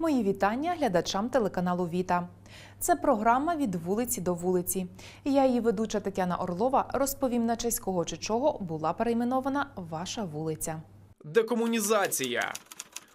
Мої вітання глядачам телеканалу Віта. Це програма від вулиці до вулиці. Я її ведуча Тетяна Орлова розповім на честь кого чи чого була перейменована ваша вулиця. Декомунізація.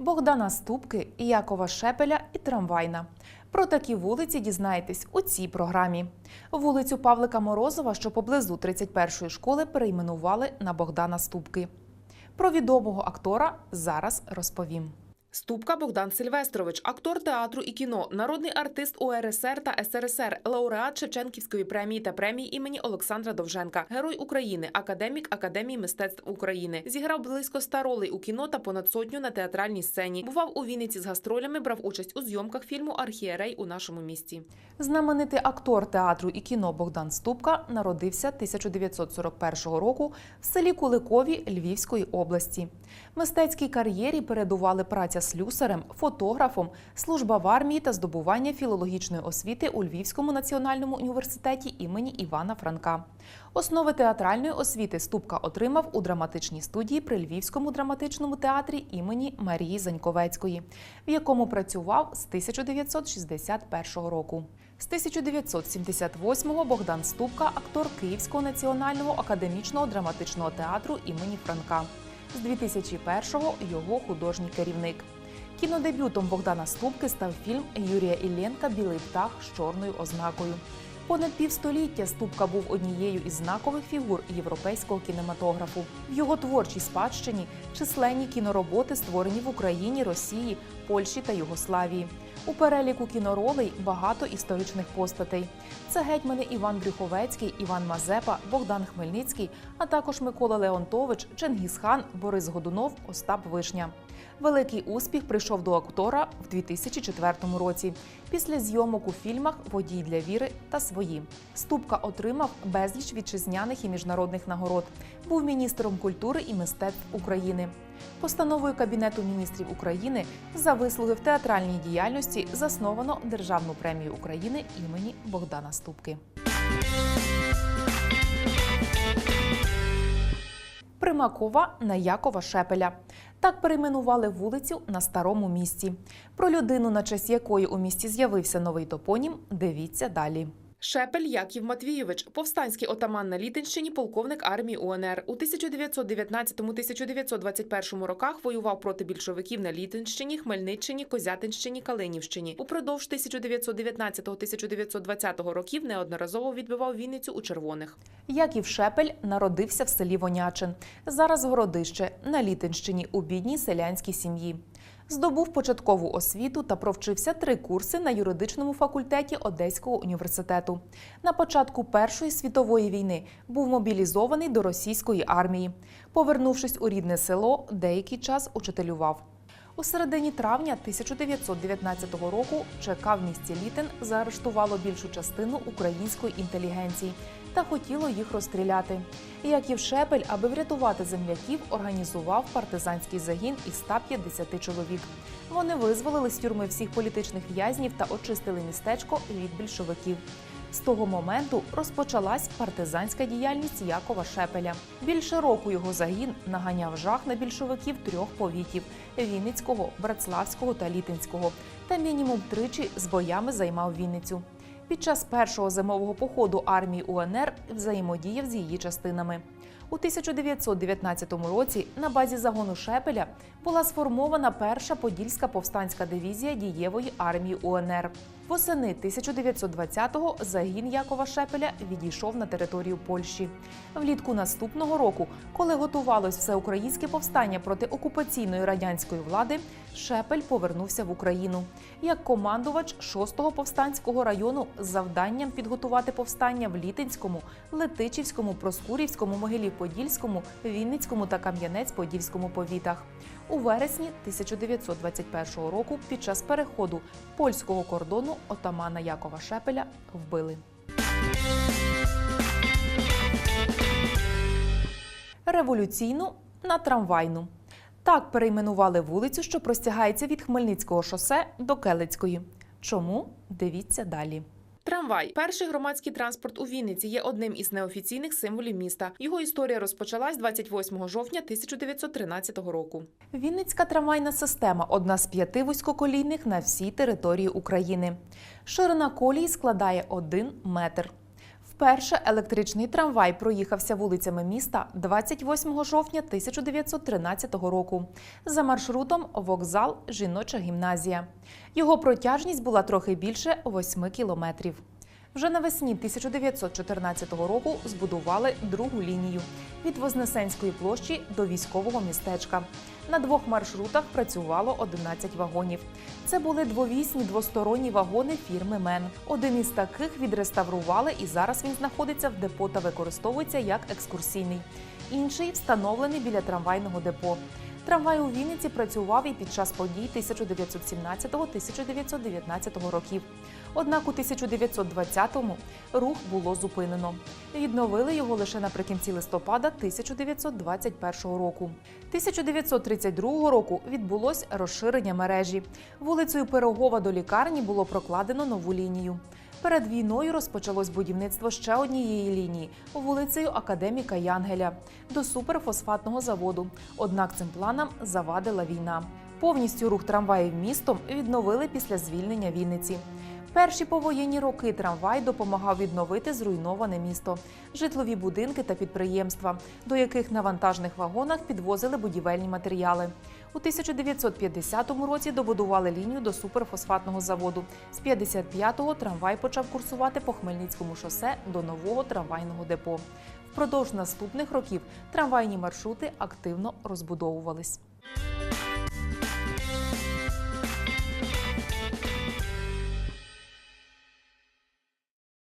Богдана Ступки, Якова Шепеля і Трамвайна. Про такі вулиці дізнаєтесь у цій програмі. Вулицю Павлика Морозова, що поблизу 31-ї школи, перейменували на Богдана Ступки. Про відомого актора зараз розповім. Ступка Богдан Сильвестрович, актор театру і кіно, народний артист УРСР та СРСР, лауреат Шевченківської премії та премії імені Олександра Довженка, герой України, академік Академії мистецтв України. Зіграв близько ста ролей у кіно та понад сотню на театральній сцені. Бував у Вінниці з гастролями, брав участь у зйомках фільму Архієрей у нашому місті. Знаменитий актор театру і кіно Богдан Ступка народився 1941 року в селі Куликові Львівської області. Мистецькій кар'єрі передували праця слюсарем, фотографом, служба в армії та здобування філологічної освіти у Львівському національному університеті імені Івана Франка. Основи театральної освіти Ступка отримав у драматичній студії при Львівському драматичному театрі імені Марії Заньковецької, в якому працював з 1961 року. З 1978-го Богдан Ступка, актор Київського національного академічного драматичного театру імені Франка. З 2001-го його художній керівник. Кінодебютом Богдана Ступки став фільм Юрія Іллєнка Білий птах з чорною ознакою. Понад півстоліття Ступка був однією із знакових фігур європейського кінематографу. В його творчій спадщині численні кінороботи створені в Україні, Росії, Польщі та Югославії. У переліку кіноролей багато історичних постатей. Це гетьмани Іван Брюховецький, Іван Мазепа, Богдан Хмельницький, а також Микола Леонтович, Чингісхан, Борис Годунов, Остап Вишня. Великий успіх прийшов до актора в 2004 році після зйомок у фільмах Водій для віри та свої. Ступка отримав безліч вітчизняних і міжнародних нагород. Був міністром культури і мистецтв України. Постановою Кабінету міністрів України за вислуги в театральній діяльності засновано Державну премію України імені Богдана Ступки. Примакова на Якова Шепеля. Так перейменували вулицю на старому місці. Про людину, на честь якої у місті з'явився новий топонім, дивіться далі. Шепель Яків Матвійович, повстанський отаман на Літинщині, полковник армії УНР. У 1919-1921 роках воював проти більшовиків на Літинщині, Хмельниччині, Козятинщині, Калинівщині. Упродовж 1919-1920 років неодноразово відбивав Вінницю у червоних. Яків Шепель народився в селі Вонячин. Зараз городище на Літинщині у бідній селянській сім'ї. Здобув початкову освіту та провчився три курси на юридичному факультеті Одеського університету. На початку Першої світової війни був мобілізований до російської армії. Повернувшись у рідне село, деякий час учителював. У середині травня 1919 року ЧК в місті Літин заарештувало більшу частину української інтелігенції та хотіло їх розстріляти. Яків Шепель, аби врятувати земляків, організував партизанський загін із 150 чоловік. Вони визволили з тюрми всіх політичних в'язнів та очистили містечко від більшовиків. З того моменту розпочалась партизанська діяльність Якова Шепеля. Більше року його загін наганяв жах на більшовиків трьох повітів Вінницького, Братславського та Літинського. Та мінімум тричі з боями займав Вінницю. Під час першого зимового походу армії УНР взаємодіяв з її частинами. У 1919 році на базі загону Шепеля була сформована перша подільська повстанська дивізія дієвої армії УНР. Восени 1920-го загін Якова Шепеля відійшов на територію Польщі. Влітку наступного року, коли готувалось всеукраїнське повстання проти окупаційної радянської влади, Шепель повернувся в Україну як командувач 6-го повстанського району з завданням підготувати повстання в Літинському, Летичівському, Проскурівському, Могилів-Подільському, Вінницькому та Кам'янець-Подільському повітах. У вересні 1921 року, під час переходу польського кордону, отамана Якова Шепеля вбили. Революційну на трамвайну. Так перейменували вулицю, що простягається від Хмельницького шосе до Келицької. Чому? Дивіться далі. Трамвай, перший громадський транспорт у Вінниці, є одним із неофіційних символів міста. Його історія розпочалась 28 жовтня 1913 року. Вінницька трамвайна система одна з п'яти вузькоколійних на всій території України. Ширина колії складає один метр. Вперше електричний трамвай проїхався вулицями міста 28 жовтня 1913 року за маршрутом вокзал Жіноча гімназія. Його протяжність була трохи більше 8 кілометрів. Вже навесні 1914 року збудували другу лінію від Вознесенської площі до військового містечка. На двох маршрутах працювало 11 вагонів. Це були двовісні двосторонні вагони фірми Мен. Один із таких відреставрували, і зараз він знаходиться в депо та використовується як екскурсійний. Інший встановлений біля трамвайного депо. Трамвай у Вінниці працював і під час подій 1917-1919 років. Однак у 1920-му рух було зупинено. Відновили його лише наприкінці листопада 1921 року. 1932 року відбулось розширення мережі. Вулицею Пирогова до лікарні було прокладено нову лінію. Перед війною розпочалось будівництво ще однієї лінії вулицею Академіка Янгеля до суперфосфатного заводу. Однак цим планам завадила війна. Повністю рух трамваїв містом відновили після звільнення Вінниці. Перші повоєнні роки трамвай допомагав відновити зруйноване місто, житлові будинки та підприємства, до яких на вантажних вагонах підвозили будівельні матеріали. У 1950 році добудували лінію до суперфосфатного заводу. З 55-го трамвай почав курсувати по Хмельницькому шосе до нового трамвайного депо. Впродовж наступних років трамвайні маршрути активно розбудовувались.